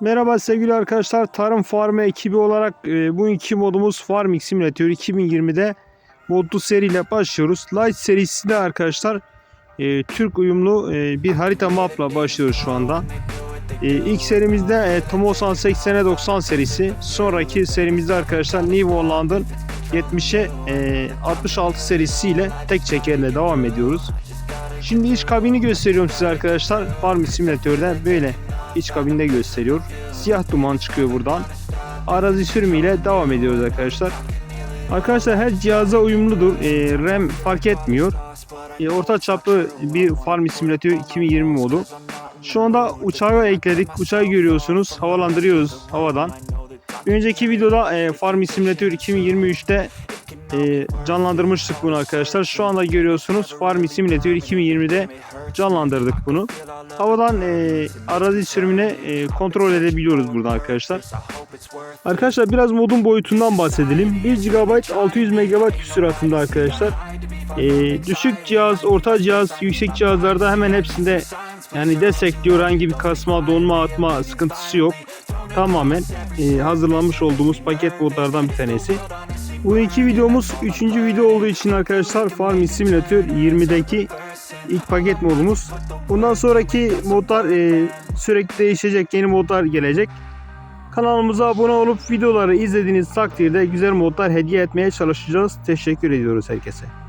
Merhaba sevgili arkadaşlar. Tarım Farmı ekibi olarak e, bu iki modumuz Farming Simulator 2020'de modlu seriyle başlıyoruz. Light serisinde arkadaşlar e, Türk uyumlu e, bir harita mapla başlıyoruz şu anda. E, ilk serimizde e, Tomosan 80'e 90 serisi. Sonraki serimizde arkadaşlar New Holland'ın 70'e e, 66 serisiyle tek çekerle devam ediyoruz. Şimdi iç kabini gösteriyorum size arkadaşlar. Farming Simulator'da böyle iç kabinde gösteriyor. Siyah duman çıkıyor buradan. Arazi sürümüyle devam ediyoruz arkadaşlar. Arkadaşlar her cihaza uyumludur. Ee, RAM fark etmiyor. Ee, orta çaplı bir Farm Simulator 2020 modu. Şu anda uçağı ekledik. Uçağı görüyorsunuz. Havalandırıyoruz havadan. Önceki videoda e, Farm Simulator 2023'te e, canlandırmıştık bunu arkadaşlar. Şu anda görüyorsunuz Farm Simulator 2020'de canlandırdık bunu. Havadan e, arazi sürümüne e, kontrol edebiliyoruz burada arkadaşlar. Arkadaşlar biraz modun boyutundan bahsedelim. 1 GB 600 MB süratinde arkadaşlar. E, düşük cihaz, orta cihaz, yüksek cihazlarda hemen hepsinde yani destekliyor herhangi bir kasma, donma, atma sıkıntısı yok. Tamamen e, hazırlanmış olduğumuz paket modlardan bir tanesi. Bu iki videomuz üçüncü video olduğu için arkadaşlar Farming Simulator 20'deki ilk paket modumuz. Bundan sonraki modlar e, sürekli değişecek, yeni modlar gelecek. Kanalımıza abone olup videoları izlediğiniz takdirde güzel modlar hediye etmeye çalışacağız. Teşekkür ediyoruz herkese.